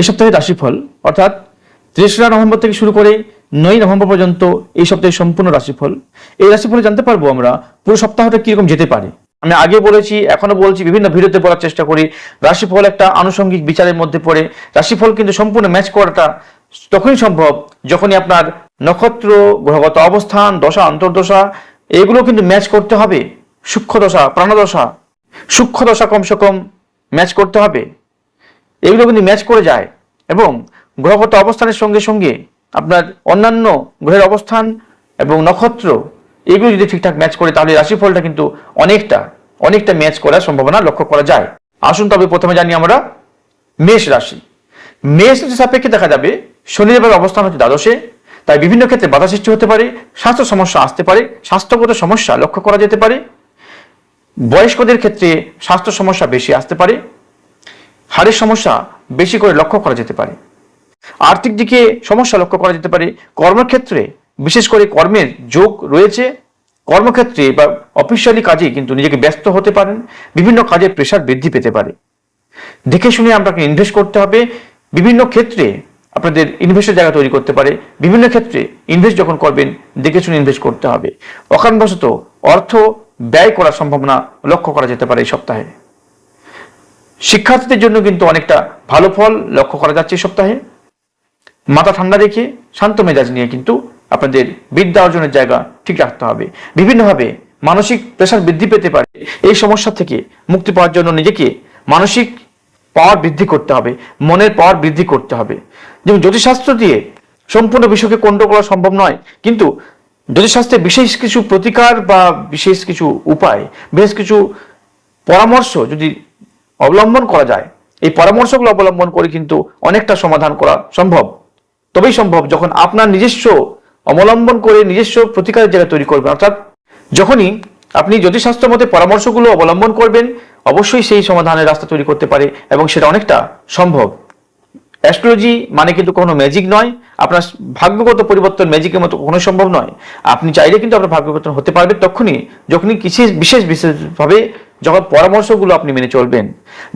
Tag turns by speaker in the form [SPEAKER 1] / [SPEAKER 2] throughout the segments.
[SPEAKER 1] এই সপ্তাহে রাশিফল অর্থাৎ তেসরা নভেম্বর থেকে শুরু করে নয় নভেম্বর পর্যন্ত এই সপ্তাহে সম্পূর্ণ রাশিফল এই রাশিফলে জানতে পারব আমরা পুরো সপ্তাহটা কীরকম যেতে পারে। আমি আগে বলেছি এখনও বলছি, বিভিন্ন ভিডিওতে বলার চেষ্টা করি রাশিফল একটা আনুষঙ্গিক বিচারের মধ্যে পড়ে। রাশিফল কিন্তু সম্পূর্ণ ম্যাচ করাটা তখনই সম্ভব যখনই আপনার নক্ষত্র, গ্রহগত অবস্থান, দশা, অন্তর্দশা, এগুলো কিন্তু ম্যাচ করতে হবে। সূক্ষ্ম দশা প্রাণদশা সূক্ষ্ম দশা কমসে কম ম্যাচ করতে হবে। এগুলো কিন্তু ম্যাচ করে যায়। এবং গ্রহগত অবস্থানের সঙ্গে সঙ্গে আপনার অন্যান্য গ্রহের অবস্থান এবং নক্ষত্র, এগুলো যদি ঠিকঠাক ম্যাচ করে, তাহলে রাশিফলটা কিন্তু অনেকটা অনেকটা ম্যাচ করার সম্ভাবনা লক্ষ্য করা যায়। আসুন তবে প্রথমে জানি আমরা মেষ রাশি। মেষ রাশি সাপেক্ষে দেখা যাবে শনিদেবের অবস্থান হচ্ছে দ্বাদশে, তাই বিভিন্ন ক্ষেত্রে বাধা সৃষ্টি হতে পারে, স্বাস্থ্য সমস্যা আসতে পারে, স্বাস্থ্যগত সমস্যা লক্ষ্য করা যেতে পারে। বয়স্কদের ক্ষেত্রে স্বাস্থ্য সমস্যা বেশি আসতে পারে হাড়ের সমস্যা বেশি করে লক্ষ্য করা যেতে পারে। আর্থিক দিকে সমস্যা লক্ষ্য করা যেতে পারে। কর্মক্ষেত্রে, বিশেষ করে কর্মের যোগ রয়েছে। কর্মক্ষেত্রে বা অফিসিয়ালি কাজে কিন্তু নিজেকে ব্যস্ত হতে পারেন। বিভিন্ন কাজের প্রেশার বৃদ্ধি পেতে পারে। দেখে শুনে আপনাকে ইনভেস্ট করতে হবে। বিভিন্ন ক্ষেত্রে আপনাদের ইনভেস্টের জায়গা তৈরি করতে পারে। বিভিন্ন ক্ষেত্রে ইনভেস্ট যখন করবেন, দেখে শুনে ইনভেস্ট করতে হবে। অকারণবশত অর্থ ব্যয় করার সম্ভাবনা লক্ষ্য করা যেতে পারে এই সপ্তাহে। শিক্ষার্থীদের জন্য কিন্তু অনেকটা ভালো ফল লক্ষ্য করা যাচ্ছে এই সপ্তাহে। মাথা ঠান্ডা রেখে শান্ত মেজাজ নিয়ে কিন্তু আপনাদের বিদ্যা অর্জনের জায়গা ঠিক রাখতে হবে। বিভিন্নভাবে মানসিক প্রেশার বৃদ্ধি পেতে পারে। এই সমস্যা থেকে মুক্তি পাওয়ার জন্য নিজেকে মানসিক পাওয়ার বৃদ্ধি করতে হবে, মনের পাওয়ার বৃদ্ধি করতে হবে। যেমন জ্যোতিষশাস্ত্র দিয়ে সম্পূর্ণ বিষয়কে কণ্ঠ করা সম্ভব নয়, কিন্তু জ্যোতিষশাস্ত্রে বিশেষ কিছু প্রতিকার বা বিশেষ কিছু উপায় বেশ কিছু পরামর্শ যদি অবলম্বন করা যায়। এই পরামর্শগুলো অবলম্বন করে কিন্তু অনেকটা সমাধান করা সম্ভব। তবেই সম্ভব যখন আপনার নিজস্ব অবলম্বন করে নিজস্ব প্রতিকারের জায়গা তৈরি করবেন। অর্থাৎ যখনই আপনি জ্যোতিষশাস্ত্র মতে পরামর্শগুলো অবলম্বন করবেন, অবশ্যই সেই সমাধানের রাস্তা তৈরি করতে পারে এবং সেটা অনেকটা সম্ভব। অ্যাস্ট্রোলজি মানে কিন্তু কোনো ম্যাজিক নয়। আপনার ভাগ্যগত পরিবর্তন ম্যাজিকের মতো কখনো সম্ভব নয়। আপনি চাইলে কিন্তু আপনার ভাগ্য পরিবর্তন হতে পারবে তখনই, যখনই কিছু বিশেষ বিশেষভাবে যখন পরামর্শগুলো আপনি মেনে চলবেন,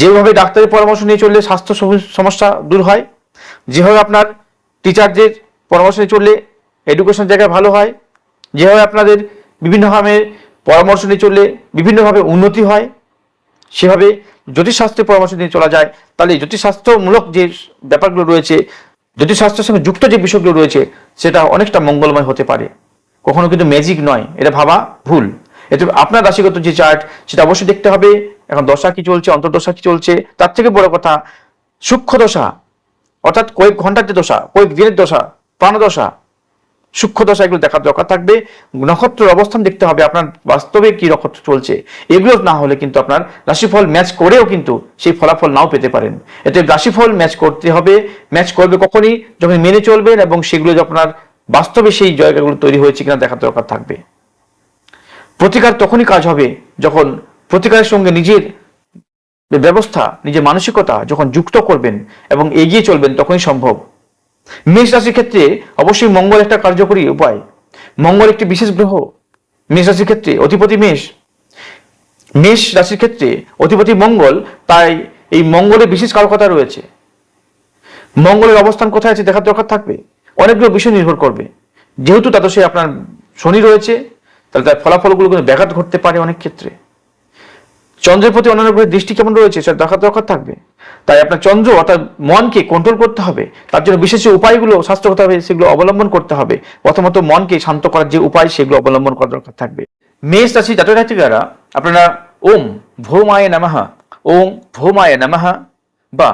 [SPEAKER 1] যেভাবে ডাক্তারের পরামর্শ নিয়ে চললে স্বাস্থ্য সমস্যা দূর হয়, যেভাবে আপনার টিচারদের পরামর্শ নিয়ে চললে এডুকেশন জায়গায় ভালো হয়, যেভাবে আপনাদের বিভিন্নভাবে পরামর্শ নিয়ে চললে বিভিন্নভাবে উন্নতি হয়, সেভাবে জ্যোতিষশাস্ত্রের পরামর্শ নিয়ে চলা যায়, তাহলে জ্যোতিষশাস্ত্রমূলক যে ব্যাপারগুলো রয়েছে, জ্যোতিষশাস্ত্রের সঙ্গে যুক্ত যে বিষয়গুলো রয়েছে, সেটা অনেকটা মঙ্গলময় হতে পারে। কখনো কিন্তু ম্যাজিক নয়, এটা ভাবা ভুল। এতে আপনার রাশিগত যে চার্ট সেটা অবশ্যই দেখতে হবে। এখন দশা কি চলছে, অন্তর্দশা কি চলছে, তার থেকে বড় কথা, সূক্ষ্ম দশা, অর্থাৎ কয়েক ঘণ্টার যে দশা, কয়েক দিনের দশা প্রাণদশা সূক্ষ্ম দশা এগুলো দেখার দরকার থাকবে। নক্ষত্রের অবস্থান দেখতে হবে, আপনার বাস্তবে কি নক্ষত্র চলছে। এগুলো না হলে কিন্তু আপনার রাশিফল ম্যাচ করেও কিন্তু সেই ফলাফল নাও পেতে পারেন। এতে রাশিফল ম্যাচ করতে হবে। ম্যাচ করবে কখনই, যখন মেনে চলবেন এবং সেগুলো আপনার বাস্তবে সেই জায়গাগুলো তৈরি হয়েছে কিনা দেখার দরকার থাকবে। প্রতিকার তখনই কাজ হবে যখন প্রতিকারের সঙ্গে নিজের ব্যবস্থা, নিজের মানসিকতা যখন যুক্ত করবেন এবং এগিয়ে চলবেন তখনই সম্ভব। মেষ রাশির ক্ষেত্রে অবশ্যই মঙ্গল একটা কার্যকরী উপায়। মঙ্গল একটি বিশেষ গ্রহ। মেষ রাশির ক্ষেত্রে অধিপতি মেষ। মেষ রাশির ক্ষেত্রে অধিপতি মঙ্গল, তাই এই মঙ্গলের বিশেষ কারকতা রয়েছে। মঙ্গলের অবস্থান কোথায় আছে দেখার দরকার থাকবে। অনেকগুলো বিষয় নির্ভর করবে। যেহেতু দ্বাদশে আপনার শনি রয়েছে তাহলে তার ফলাফলগুলো কিন্তু ব্যাঘাত ঘটতে পারে অনেক ক্ষেত্রে। চন্দ্রের প্রতি অন্যান্য গ্রহের দৃষ্টি কেমন রয়েছে? সেটা দেখার দরকার থাকবে। তাই আপনার চন্দ্র অর্থাৎ মনকে কন্ট্রোল করতে হবে। তার জন্য বিশেষ যে উপায়গুলো স্বাস্থ্যগতভাবে সেগুলো অবলম্বন করতে হবে। প্রথমত মনকে শান্ত করার যে উপায়, সেগুলো অবলম্বন করা দরকার থাকবে। মেষ রাশি জাতক জাতিকারা, আপনারা ওম ভৌমায় নামাহা ওম ভৌমায় নামাহা বা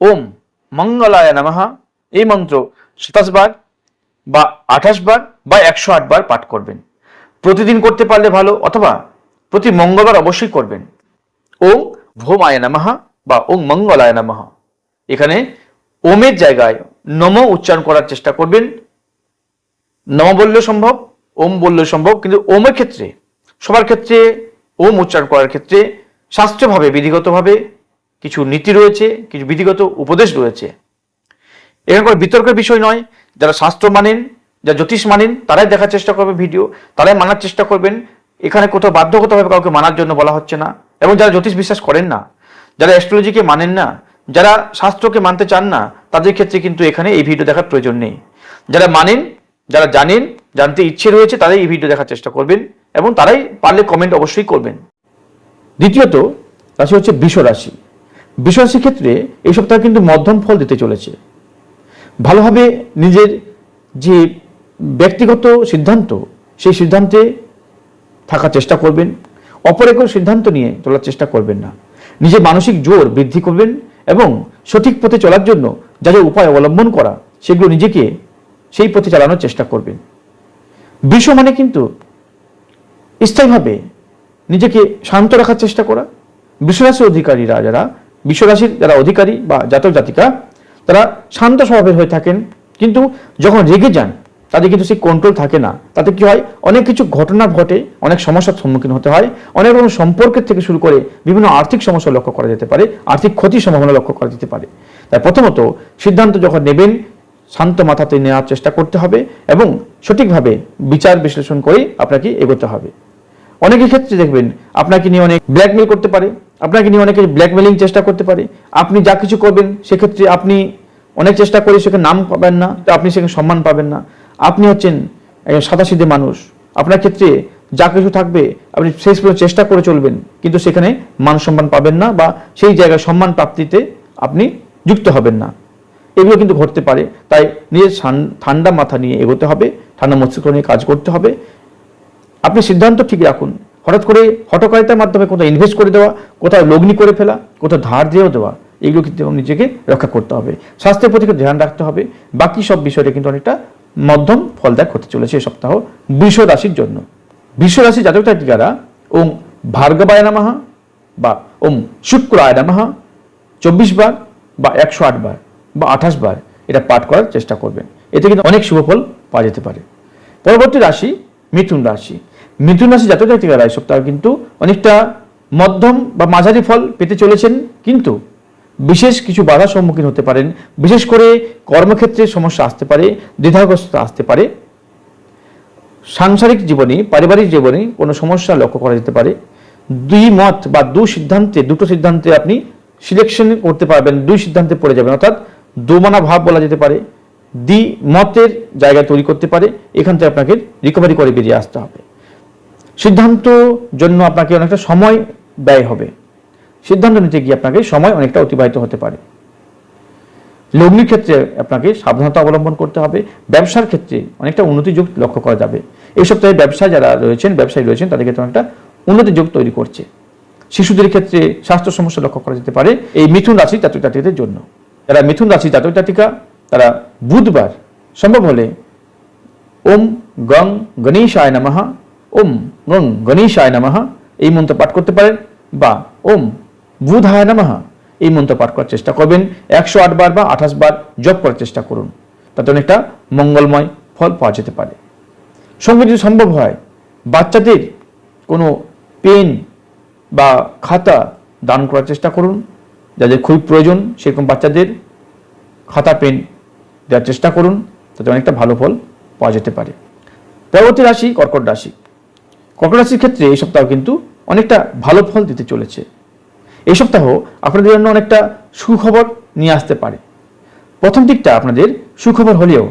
[SPEAKER 1] ওম মঙ্গলায় নামাহা এই মন্ত্র সাতাশ বার বা আঠাশ বার বা একশো আট বার পাঠ করবেন। প্রতিদিন করতে পারলে ভালো, অথবা প্রতি মঙ্গলবার অবশ্যই করবেন। ওম ভোমায় নামাহা বা ওম মঙ্গলায় নামাহা এখানে ওমের জায়গায় নম উচ্চারণ করার চেষ্টা করবেন। নম বললেও সম্ভব, ওম বললেও সম্ভব, কিন্তু ওমের ক্ষেত্রে, সবার ক্ষেত্রে ওম উচ্চারণ করার ক্ষেত্রে শাস্ত্রভাবে, বিধিগতভাবে কিছু নীতি রয়েছে, কিছু বিধিগত উপদেশ রয়েছে। এখানে কোনো বিতর্কের বিষয় নয়, যারা শাস্ত্র মানেন যারা জ্যোতিষ মানেন, তারাই দেখার চেষ্টা করবে ভিডিও, তারাই মানার চেষ্টা করবেন। এখানে কোথাও বাধ্যগতভাবে কাউকে মানার জন্য বলা হচ্ছে না। এবং যারা জ্যোতিষ বিশ্বাস করেন না, যারা অ্যাস্ট্রোলজিকে মানেন না, যারা শাস্ত্রকে মানতে চান না, তাদের ক্ষেত্রে কিন্তু এখানে এই ভিডিও দেখার প্রয়োজন নেই। যারা মানেন, যারা জানেন, জানতে ইচ্ছে রয়েছে, তারাই এই ভিডিও দেখার চেষ্টা করবেন এবং তারাই পারলে কমেন্ট অবশ্যই করবেন। দ্বিতীয়ত, রাশি হচ্ছে বৃষ রাশি। রাশির ক্ষেত্রে এই সপ্তাহে কিন্তু মধ্যম ফল দিতে চলেছে। ভালোভাবে নিজের যে ব্যক্তিগত সিদ্ধান্ত, সেই সিদ্ধান্তে থাকার চেষ্টা করবেন। অপরের কোনো সিদ্ধান্ত নিয়ে চলার চেষ্টা করবেন না। নিজের মানসিক জোর বৃদ্ধি করবেন এবং সঠিক পথে চলার জন্য যা যা উপায় অবলম্বন করা, সেগুলো নিজেকে সেই পথে চালানোর চেষ্টা করবেন। বিশ্ব মানে কিন্তু স্থায়ীভাবে নিজেকে শান্ত রাখার চেষ্টা করা। বিশ্বরাশির অধিকারীরা যারা, বিশ্বরাশির যারা অধিকারী বা জাতক জাতিকা, তারা শান্ত স্বভাবের হয়ে থাকেন। কিন্তু যখন রেগে যান তাদের কিন্তু সেই কন্ট্রোল থাকে না। তাতে কি হয়? অনেক কিছু ঘটনা ঘটে, অনেক সমস্যার সম্মুখীন হতে হয়, অনেক রকম সম্পর্কের থেকে শুরু করে বিভিন্ন আর্থিক সমস্যা লক্ষ্য করা যেতে পারে, আর্থিক ক্ষতির সম্ভাবনা লক্ষ্য করা যেতে পারে। তাই প্রথমত, সিদ্ধান্ত যখন নেবেন, শান্ত মাথাতে নেওয়ার চেষ্টা করতে হবে এবং সঠিকভাবে বিচার বিশ্লেষণ করেই আপনাকে এগোতে হবে। অনেকের ক্ষেত্রে দেখবেন, আপনাকে নিয়ে অনেক ব্ল্যাকমেল করতে পারে, আপনাকে নিয়ে অনেকে ব্ল্যাকমেলিং চেষ্টা করতে পারে। আপনি যা কিছু করবেন, সেক্ষেত্রে আপনি অনেক চেষ্টা করে সেখানে নাম পাবেন না আপনি সেখানে সম্মান পাবেন না। আপনি হচ্ছেন সাদাসিধে মানুষ। আপনার ক্ষেত্রে যা কিছু থাকবে, আপনি শেষ পর্যন্ত চেষ্টা করে চলবেন। কিন্তু সেখানে মান সম্মান পাবেন না বা সেই জায়গায় সম্মান প্রাপ্তিতে আপনি যুক্ত হবেন না। এগুলো কিন্তু ঘটতে পারে। তাই নিজের ঠান্ডা মাথা নিয়ে এগোতে হবে, ঠান্ডা মস্তিষ্ক নিয়ে কাজ করতে হবে। আপনি সিদ্ধান্ত ঠিক রাখুন। হঠাৎ করে হটকারিতার মাধ্যমে কোথাও ইনভেস্ট করে দেওয়া, কোথাও লগ্নি করে ফেলা, কোথাও ধার দিয়েও দেওয়া, এগুলো কিন্তু নিজেকে রক্ষা করতে হবে। স্বাস্থ্যের প্রতি ধ্যান রাখতে হবে। বাকি সব বিষয়টা কিন্তু অনেকটা মধ্যম ফলদায়ক হতে চলেছে এই সপ্তাহ বৃষ রাশির জন্য। বৃষ রাশি জাতক জাতিকারা ওম ভার্গবায় নামাহা বা ওম শুক্রায় নামাহা চব্বিশ বার বা একশো আট বার বা আঠাশ বার এটা পাঠ করার চেষ্টা করবেন। এতে কিন্তু অনেক শুভফল পাওয়া যেতে পারে। পরবর্তী রাশি মিথুন রাশি। মিথুন রাশি জাতক জাতিকারা এই সপ্তাহ কিন্তু অনেকটা মধ্যম বা মাঝারি ফল পেতে চলেছেন, কিন্তু বিশেষ কিছু বাধার সম্মুখীন হতে পারেন। বিশেষ করে কর্মক্ষেত্রে সমস্যা আসতে পারে দ্বিধাগ্রস্ত আসতে পারে। সাংসারিক জীবনে, পারিবারিক জীবনে কোনো সমস্যা লক্ষ্য করা যেতে পারে। দুই মত বা দু সিদ্ধান্তে, দুটো সিদ্ধান্তে আপনি সিলেকশন করতে পারবেন, দুই সিদ্ধান্তে পড়ে যাবেন। অর্থাৎ দোমানা ভাব বলা যেতে পারে। দ্বি মতের জায়গা তৈরি করতে পারে। এখান থেকে আপনাকে রিকভারি করে বেরিয়ে আসতে হবে। সিদ্ধান্ত জন্য আপনাকে অনেকটা সময় ব্যয় হবে। সিদ্ধান্ত নিতে গিয়ে আপনাকে সময় অনেকটা অতিবাহিত হতে পারে। লগ্নির ক্ষেত্রে আপনাকে সাবধানতা অবলম্বন করতে হবে। ব্যবসার ক্ষেত্রে অনেকটা উন্নতি যুগ লক্ষ্য করা যাবে। এই সপ্তাহে ব্যবসায় যারা রয়েছেন, ব্যবসায়ী রয়েছেন, তাদের ক্ষেত্রে অনেকটা উন্নতির যুগ তৈরি করছে। শিশুদের ক্ষেত্রে স্বাস্থ্য সমস্যা লক্ষ্য করা যেতে পারে এই মিথুন রাশি জাতক জন্য। যারা মিথুন রাশি জাতক জাতিকা তারা বুধবার সম্ভব হলে ওম গং গণেশায় নমঃ, ওম গং গণেশায় নমঃ এই মন্ত্র পাঠ করতে পারেন বা ওম বুধায় নমঃ এই মন্ত্র পাঠ করার চেষ্টা করবেন। একশো আট বার বা আঠাশ বার জপ করার চেষ্টা করুন। তাতে অনেকটা মঙ্গলময় ফল পাওয়া যেতে পারে। সঙ্গে যদি সম্ভব হয়, বাচ্চাদের কোনো পেন বা খাতা দান করার চেষ্টা করুন। যাদের খুবই প্রয়োজন, সেরকম বাচ্চাদের খাতা, পেন দেওয়ার চেষ্টা করুন। তাতে অনেকটা ভালো ফল পাওয়া যেতে পারে। পরবর্তী রাশি কর্কট রাশি। কর্কট রাশির ক্ষেত্রে এই সপ্তাহ কিন্তু অনেকটা ভালো ফল দিতে চলেছে। এই সপ্তাহ আপনাদের জন্য অনেকটা সুখবর নিয়ে আসতে পারে। প্রথম দিকটা আপনাদের সুখবর হলেও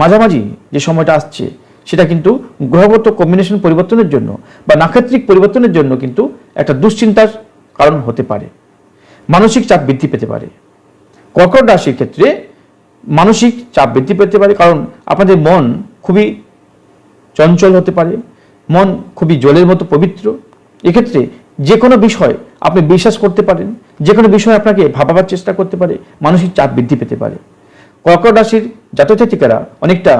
[SPEAKER 1] মাঝামাঝি যে সময়টা আসছে, সেটা কিন্তু গ্রহগত কম্বিনেশন পরিবর্তনের জন্য বা নাক্ষত্রিক পরিবর্তনের জন্য কিন্তু একটা দুশ্চিন্তার কারণ হতে পারে। মানসিক চাপ বৃদ্ধি পেতে পারে। কর্কট রাশির ক্ষেত্রে মানসিক চাপ বৃদ্ধি পেতে পারে, কারণ আপনাদের মন খুবই চঞ্চল হতে পারে, মন খুবই জলের মতো পবিত্র। এক্ষেত্রে যে কোনো বিষয় আপনি বিশ্বাস করতে পারেন যে কোনো বিষয়ে আপনাকে ভাবাবার চেষ্টা করতে পারে, মানসিক চাপ বৃদ্ধি পেতে পারে। কর্কট রাশির জাতজাতিকারা অনেকটা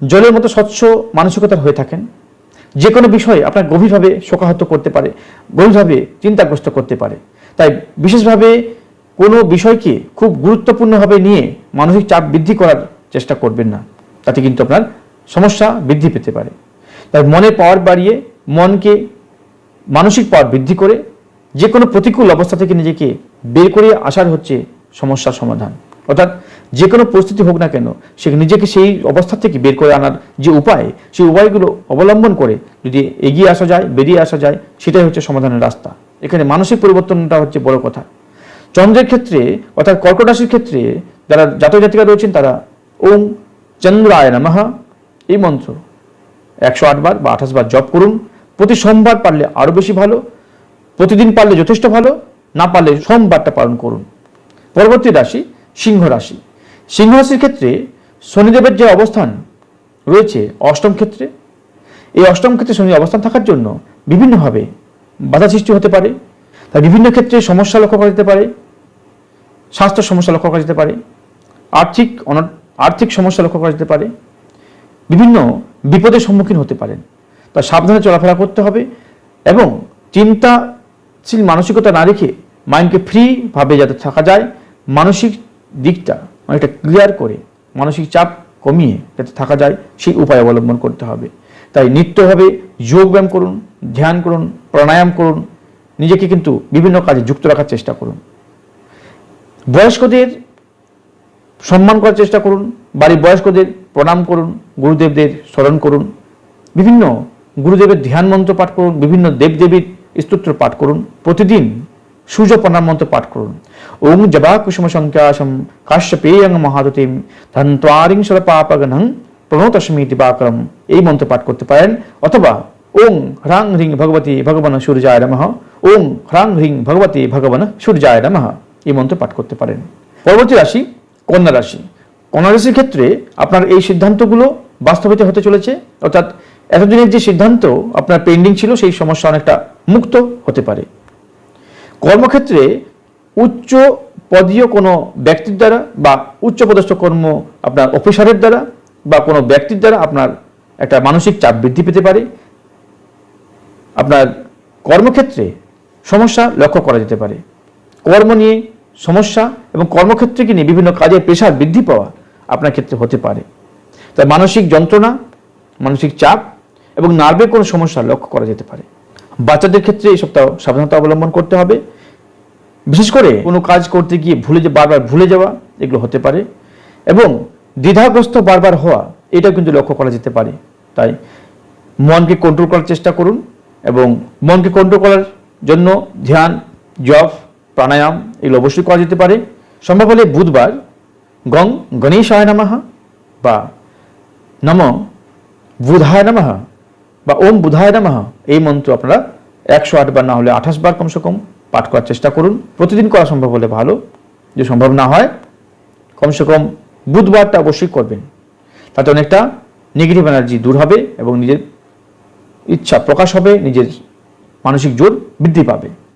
[SPEAKER 1] জলের মতো স্বচ্ছ মানসিকতার হয়ে থাকেন। যে কোনো বিষয়ে আপনার গভীরভাবে শোকাহত করতে পারে, গভীরভাবে চিন্তাগ্রস্ত করতে পারে। তাই বিশেষভাবে কোনো বিষয়কে খুব গুরুত্বপূর্ণভাবে নিয়ে মানসিক চাপ বৃদ্ধি করার চেষ্টা করবেন না। তাতে কিন্তু আপনার সমস্যা বৃদ্ধি পেতে পারে। তাই মনের পাওয়ার বাড়িয়ে মনকে মানসিক পাওয়ার বৃদ্ধি করে যে কোনো প্রতিকূল অবস্থা থেকে নিজেকে বের করে আসার হচ্ছে সমস্যার সমাধান। অর্থাৎ যে কোনো পরিস্থিতি হোক না কেন, সে নিজেকে সেই অবস্থা থেকে বের করে আনার যে উপায়, সেই উপায়গুলো অবলম্বন করে যদি এগিয়ে আসা যায়, বেরিয়ে আসা যায়, সেটাই হচ্ছে সমাধানের রাস্তা। এখানে মানসিক পরিবর্তনটা হচ্ছে বড় কথা। চন্দ্রের ক্ষেত্রে, অর্থাৎ কর্কট রাশির ক্ষেত্রে যারা জাতক জাতিকা রয়েছেন, তারা ওম চন্দ্রায় নমঃ। এই মন্ত্র একশো আট বার বা আঠাশ বার জপ করুন। প্রতি সোমবার পারলে আরও বেশি ভালো। প্রতিদিন পারলে যথেষ্ট ভালো, না পারলে সোমবারটা পালন করুন। পরবর্তী রাশি, সিংহ রাশি। সিংহ রাশির ক্ষেত্রে শনিদেবের যে অবস্থান রয়েছে অষ্টম ক্ষেত্রে, এই অষ্টম ক্ষেত্রে শনি অবস্থান থাকার জন্য বিভিন্নভাবে বাধা সৃষ্টি হতে পারে। তাই বিভিন্ন ক্ষেত্রে সমস্যা লক্ষ্য করা যেতে পারে, স্বাস্থ্য সমস্যা লক্ষ্য করা যেতে পারে, আর্থিক আর্থিক সমস্যা লক্ষ্য করা যেতে পারে, বিভিন্ন বিপদের সম্মুখীন হতে পারেন। তা সাবধানে চলাফেরা করতে হবে এবং চিন্তাশীল মানসিকতা না রেখে মাইন্ডকে ফ্রিভাবে যাতে থাকা যায়, মানসিক দিকটা অনেকটা ক্লিয়ার করে, মানসিক চাপ কমিয়ে যাতে থাকা যায়, সেই উপায় অবলম্বন করতে হবে। তাই নিত্যভাবে যোগ ব্যায়াম করুন, ধ্যান করুন, প্রাণায়াম করুন, নিজেকে কিন্তু বিভিন্ন কাজে যুক্ত রাখার চেষ্টা করুন। বয়স্কদের সম্মান করার চেষ্টা করুন, বাড়ির বয়স্কদের প্রণাম করুন, গুরুদেবদের স্মরণ করুন, বিভিন্ন গুরুদেবের ধ্যান মন্ত্র পাঠ করুন, বিভিন্ন দেবদেবীর স্তোত্র পাঠ করুন, প্রতিদিন সূর্য প্রণাম মন্ত্র পাঠ করুন। ওং জবা কুসুম সংখ্যাসম কাশ্যপেয়ং মহাদতিম ধন্ত্বারিং সরপাপগনং প্রণতস্মি দিবাকরম এই মন্ত্র পাঠ করতে পারেন, অথবা ওং হ্রাং হ্রিং ভগবতী ভগবান সূর্যায় নমঃ। ওং হ্রাং হ্রিং ভগবতী ভগবান সূর্যায় নমঃ। এই মন্ত্র পাঠ করতে পারেন। পরবর্তী রাশি, কন্যা রাশি। কন্যা রাশির ক্ষেত্রে আপনার এই সিদ্ধান্তগুলো বাস্তবিত হতে চলেছে, অর্থাৎ এতদিনের যে সিদ্ধান্ত, আপনার পেন্ডিং ছিল, সেই সমস্যা অনেকটা মুক্ত হতে পারে। কর্মক্ষেত্রে উচ্চ পদীয় কোনো ব্যক্তির দ্বারা বা উচ্চপদস্থ কর্ম আপনার অফিসারের দ্বারা বা কোনো ব্যক্তির দ্বারা আপনার একটা মানসিক চাপ বৃদ্ধি পেতে পারে। আপনার কর্মক্ষেত্রে সমস্যা লক্ষ্য করা যেতে পারে। কর্ম নিয়ে সমস্যা এবং কর্মক্ষেত্রকে নিয়ে বিভিন্ন কাজের পেশার বৃদ্ধি পাওয়া আপনার ক্ষেত্রে হতে পারে। তাই মানসিক যন্ত্রণা মানসিক চাপ এবং নার্ভের কোনো সমস্যা লক্ষ্য করা যেতে পারে। বাচ্চাদের ক্ষেত্রে এই সপ্তাহ সাবধানতা অবলম্বন করতে হবে। বিশেষ করে কোনো কাজ করতে গিয়ে ভুলে যে বারবার ভুলে যাওয়া, এগুলো হতে পারে এবং দ্বিধাগ্রস্ত বারবার হওয়া, এটাও কিন্তু লক্ষ্য করা যেতে পারে। তাই মনকে কন্ট্রোল করার চেষ্টা করুন এবং মনকে কন্ট্রোল করার জন্য ধ্যান, জপ, প্রাণায়াম, এগুলো অবশ্যই করা যেতে পারে। সম্ভব হলে বুধবার গং গণেশায় নমঃ বা নম বুধায় নমঃ বা ওম বুধায় নমঃ এই মন্ত্র আপনারা একশো আট বার না হলে আঠাশ বার কমসে কম পাঠ করার চেষ্টা করুন। প্রতিদিন করা সম্ভব হলে ভালো, যদি সম্ভব না হয়, কমসে কম বুধবারটা অবশ্যই করবেন। তাতে অনেকটা নেগেটিভ এনার্জি দূর হবে এবং নিজের ইচ্ছা প্রকাশ হবে, নিজের মানসিক জোর বৃদ্ধি পাবে।